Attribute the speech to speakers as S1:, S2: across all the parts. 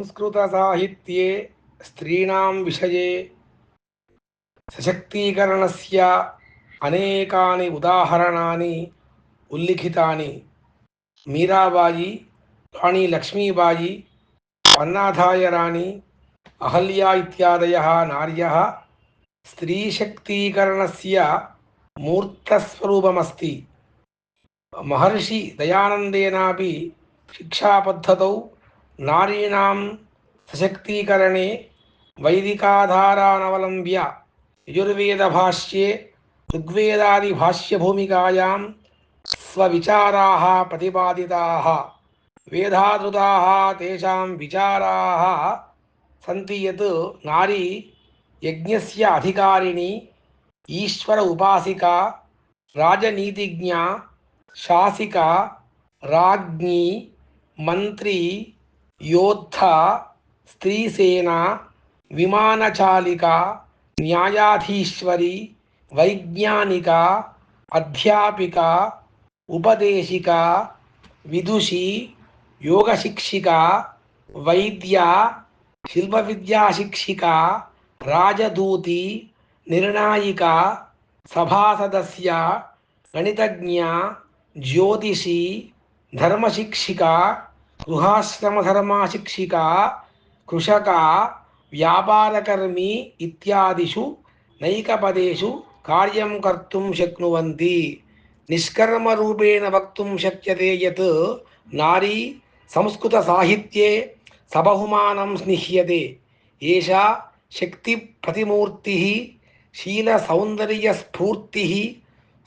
S1: సంస్కృతసాహిత్ये స్త్రీణాం విషయే సశక్తీకరణస్య అనేకాని ఉదాహరణాన్ని ఉల్లిఖితాని మీరాబాయి రాణి లక్ష్మీబాయి పన్నాథాయ రాణి అహల్యా ఇత్యాదయ నార్య స్త్రీశక్తీకరణస్య మూర్తస్వరూపమస్తి మహర్షి దయానందేనాపి శిక్షాపద్ధతౌ नारीण सशक्तीकरणे वैदिकाधारानवलम्ब्य यजुर्वेदभाष्ये ऋग्वेदादिभाष्यभूमिकायां स्वविचाराः प्रतिपादिताः वेदाधृताः तेषां विचाराः सन्ति यत् नारी यज्ञस्य अधिकारिणी, ईश्वर उपासिका, राजनीतिज्ञा, शासिका, राज्ञी, मंत्री యోద్ధ స్త్రీసేన విమానచాలిక న్యాయాధీశ్వరి వైజ్ఞానిక అధ్యాపిక ఉపదేశిక విదుషి యోగశిక్షిక వైద్య శిల్ప విద్యాశిక్షిక రాజదూతి నిర్ణాయిక సభాసదస్య గణితజ్ఞ జ్యోతిషి ధర్మశిక్షిక గృహాశ్రమధర్మాశిక్షిక కృషక వ్యాపారకర్మి ఇత్యాదిషు నైకపదేషు కార్యం కర్తుం శక్నువంతి. నిష్కర్మరూపేణ వక్తుం శక్యతే యత్ నారీ సంస్కృతసాహిత్యే సబహుమానం స్నిహ్యతే. ఏషా శక్తి ప్రతిమూర్తి శీలసౌందర్యస్ఫూర్తి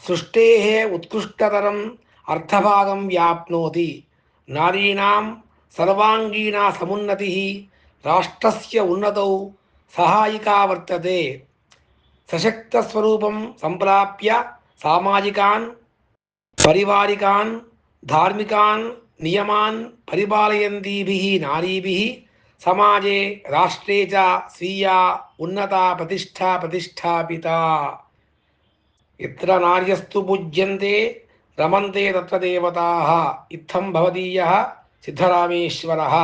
S1: సృష్టే ఉత్కృష్టతరం అర్థభాగం వ్యాప్నోతి. నారీణాం సర్వాంగీణా సమున్నతి రాష్ట్రస్య ఉన్నతౌ సహాయికా వర్తతే. సశక్తస్వరూపం సంప్రాప్య సామాజికాన్ పరివారికాన్ ధార్మికాన్ నియమాన్ పరిపాలయంతీభిः నారీభిः సమాజే రాష్ట్రే చ స్వీయా ఉన్నత ప్రతిష్టా ప్రతిష్టాపిత. ఎత్ర నార్యస్తు పూజ్యంతే రమంతే తత్ర దేవతాः ఇత్థం భవదీయः సిద్ధరామేశ్వరः.